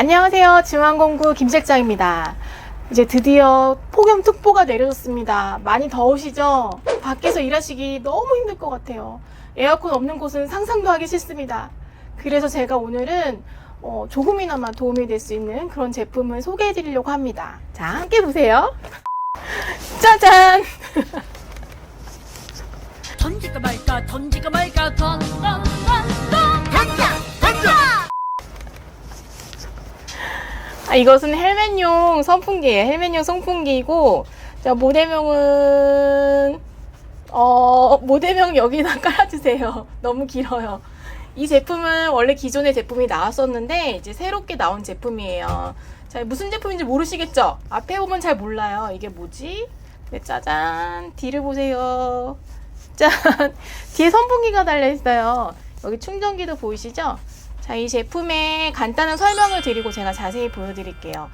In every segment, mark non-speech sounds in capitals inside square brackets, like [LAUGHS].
안녕하세요. 중앙공구 김실장입니다. 이제 드디어 폭염특보가 내려졌습니다. 많이 더우시죠? 밖에서 일하시기 너무 힘들 것 같아요. 에어컨 없는 곳은 상상도 하기 싫습니다. 그래서 제가 오늘은 어, 조금이나마 도움이 될 수 있는 그런 제품을 소개해 드리려고 합니다. 자, 함께 보세요. 짜잔! 아, 이것은 헬멧용 선풍기예요. 헬멧용 선풍기이고, 자, 모델명은, 어, 모델명 여기다 [LAUGHS] 깔아주세요. 너무 길어요. 이 제품은 원래 기존의 제품이 나왔었는데, 이제 새롭게 나온 제품이에요. 자, 무슨 제품인지 모르시겠죠? 앞에 보면 잘 몰라요. 이게 뭐지? 네, 짜잔. 뒤를 보세요. [LAUGHS] 짠. 뒤에 선풍기가 달려 있어요. 여기 충전기도 보이시죠? 자, 이 제품의 간단한 설명을 드리고 제가 자세히 보여드릴게요.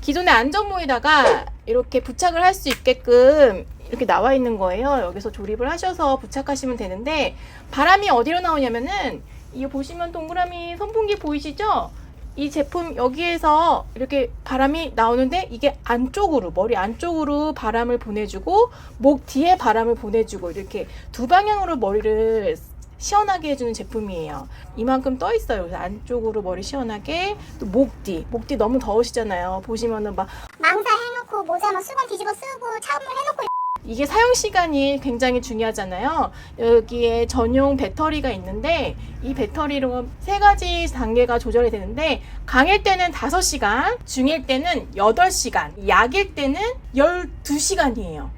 기존의 안전모에다가 이렇게 부착을 할 수 있게끔 이렇게 나와 있는 거예요. 여기서 조립을 하셔서 부착하시면 되는데 바람이 어디로 나오냐면은 이거 보시면 동그라미 선풍기 보이시죠? 이 제품 여기에서 이렇게 바람이 나오는데 이게 안쪽으로 머리 안쪽으로 바람을 보내주고 목 뒤에 바람을 보내주고 이렇게 두 방향으로 머리를 시원하게 해주는 제품이에요. 이만큼 떠 있어요. 그래서 안쪽으로 머리 시원하게 또 목 뒤, 목뒤 너무 더우시잖아요. 보시면은 막 망사 해놓고 모자 막 수건 뒤집어 쓰고 차음물 해놓고 이게 사용 시간이 굉장히 중요하잖아요. 여기에 전용 배터리가 있는데 이 배터리로 세 가지 단계가 조절이 되는데 강일 때는 5시간, 중일 때는 8시간, 약일 때는 12시간이에요.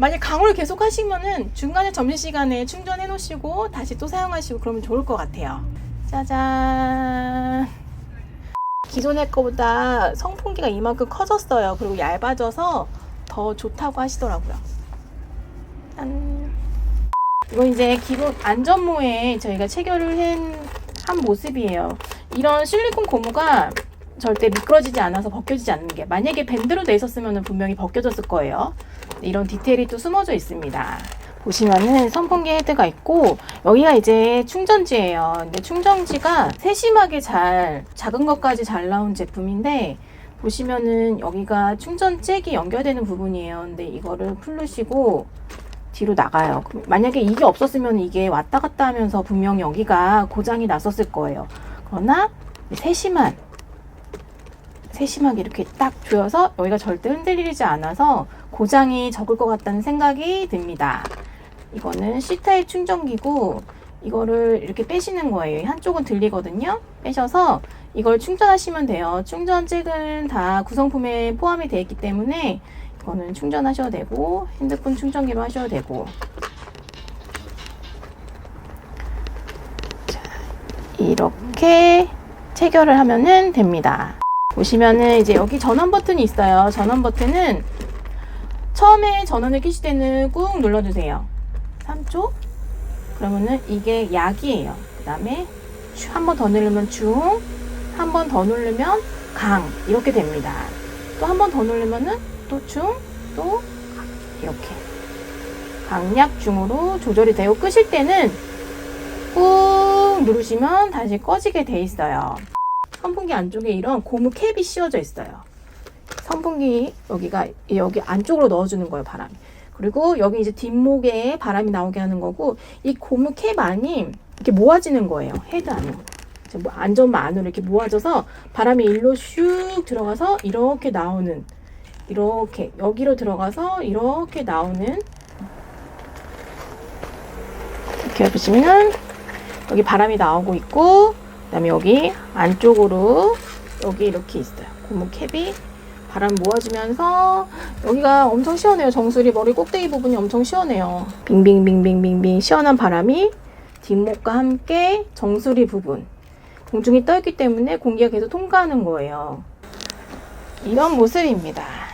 만약 강우를 계속 하시면은 중간에 점심시간에 충전해 놓으시고 다시 또 사용하시고 그러면 좋을 것 같아요. 짜잔. 기존의 거보다 성풍기가 이만큼 커졌어요. 그리고 얇아져서 더 좋다고 하시더라고요. 짠. 이건 이제 기본 안전모에 저희가 체결을 한, 한 모습이에요. 이런 실리콘 고무가 절대 미끄러지지 않아서 벗겨지지 않는 게 만약에 밴드로 돼 있었으면 분명히 벗겨졌을 거예요. 이런 디테일이 또 숨어져 있습니다. 보시면은 선풍기 헤드가 있고 여기가 이제 충전지예요. 근데 충전지가 세심하게 잘 작은 것까지 잘 나온 제품인데 보시면은 여기가 충전 잭이 연결되는 부분이에요. 근데 이거를 풀르시고 뒤로 나가요. 만약에 이게 없었으면 이게 왔다 갔다 하면서 분명 여기가 고장이 났었을 거예요. 그러나 세심한 세심하게 이렇게 딱 조여서 여기가 절대 흔들리지 않아서 고장이 적을 것 같다는 생각이 듭니다. 이거는 C타입 충전기고 이거를 이렇게 빼시는 거예요. 한쪽은 들리거든요. 빼셔서 이걸 충전하시면 돼요. 충전 잭은 다 구성품에 포함이 되어 있기 때문에 이거는 충전하셔도 되고 핸드폰 충전기로 하셔도 되고 자, 이렇게 체결을 하면은 됩니다. 보시면은 이제 여기 전원 버튼이 있어요. 전원 버튼은 처음에 전원을 켜실 때는 꾹 눌러주세요. 3초. 그러면은 이게 약이에요. 그 다음에 한 번 더 누르면 중, 한 번 더 누르면 강 이렇게 됩니다. 또 한 번 더 누르면은 또 중, 또 강 이렇게 강약 중으로 조절이 되고 끄실 때는 꾹 누르시면 다시 꺼지게 돼 있어요. 선풍기 안쪽에 이런 고무 캡이 씌워져 있어요. 선풍기 여기가 여기 안쪽으로 넣어주는 거예요 바람이. 그리고 여기 이제 뒷목에 바람이 나오게 하는 거고 이 고무 캡 안이 이렇게 모아지는 거예요 헤드 안으로. 뭐 안전만 안으로 이렇게 모아져서 바람이 일로 슉 들어가서 이렇게 나오는 이렇게 여기로 들어가서 이렇게 나오는 이렇게 보시면 여기 바람이 나오고 있고 그다음에 여기 안쪽으로 여기 이렇게 있어요. 고무 캡이 바람 모아주면서 여기가 엄청 시원해요. 정수리 머리 꼭대기 부분이 엄청 시원해요. 빙빙빙빙빙빙 시원한 바람이 뒷목과 함께 정수리 부분 공중이 떠있기 때문에 공기가 계속 통과하는 거예요. 이런 모습입니다.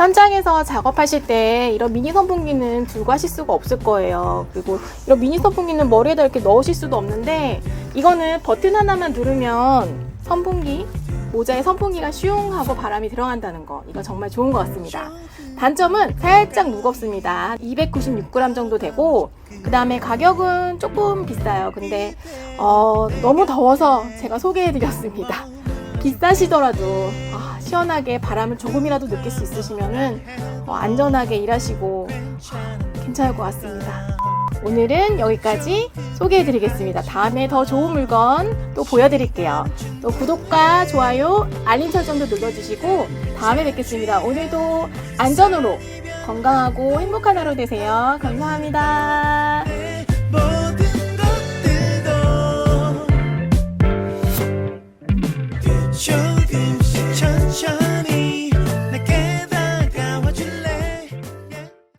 현장에서 작업하실 때 이런 미니 선풍기는 들고 하실 수가 없을 거예요. 그리고 이런 미니 선풍기는 머리에다 이렇게 넣으실 수도 없는데 이거는 버튼 하나만 누르면 선풍기, 모자에 선풍기가 슝 하고 바람이 들어간다는 거. 이거 정말 좋은 것 같습니다. 단점은 살짝 무겁습니다. 296g 정도 되고, 그 다음에 가격은 조금 비싸요. 근데, 어, 너무 더워서 제가 소개해드렸습니다. 비싸시더라도, 아, 시원하게 바람을 조금이라도 느낄 수 있으시면은, 어, 안전하게 일하시고, 아, 괜찮을 것 같습니다. 오늘은 여기까지 소개해드리겠습니다. 다음에 더 좋은 물건 또 보여드릴게요. 또 구독과 좋아요, 알림 설정도 눌러주시고 다음에 뵙겠습니다. 오늘도 안전으로 건강하고 행복한 하루 되세요. 감사합니다.